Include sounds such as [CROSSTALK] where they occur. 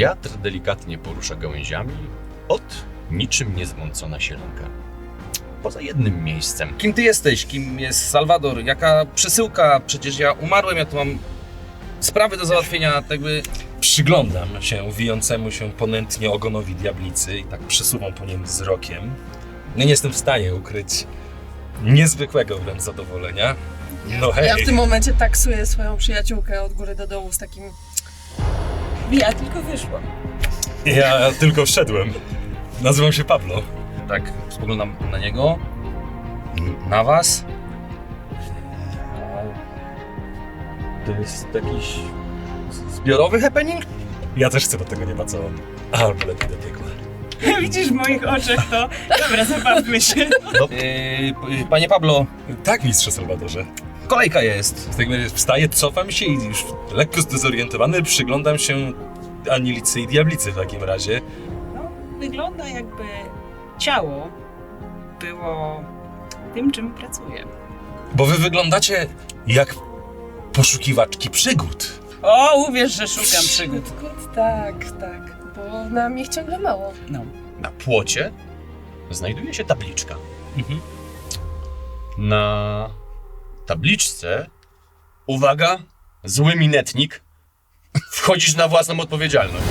Wiatr delikatnie porusza gałęziami, od niczym niezmącona sielanka. Poza jednym miejscem. Kim ty jesteś? Kim jest Salwador? Jaka przesyłka? Przecież ja umarłem, ja tu mam sprawy do załatwienia, tak jakby... Przyglądam się wijącemu się ponętnie ogonowi diablicy i tak przesuwam po nim wzrokiem. No nie jestem w stanie ukryć niezwykłego wręcz zadowolenia. No hej, Ja w tym momencie taksuję swoją przyjaciółkę od góry do dołu z takim... Ja tylko wyszło. ja tylko wszedłem. Nazywam się Pablo. Tak, spoglądam na niego, na was. To jest jakiś zbiorowy happening? Ja też chcę do tego nieba co. Albo lepiej do piekła. [LAUGHS] Widzisz w moich oczach to? Dobra, zabawmy się. Yy, panie Pablo, Tak, mistrze Salwadorze. kolejka jest. W takim razie wstaję, cofam się i już lekko zdezorientowany przyglądam się Anilicy i Diablicy w takim razie. No, wygląda jakby ciało było tym, czym pracuję. Bo wy wyglądacie jak poszukiwaczki przygód. O, uwierz, że szukam przygód. Przygód? Tak, tak, bo nam ich ciągle mało. No. Na płocie znajduje się tabliczka. Mhm. Na tabliczce, uwaga, zły minetnik, wchodzisz na własną odpowiedzialność.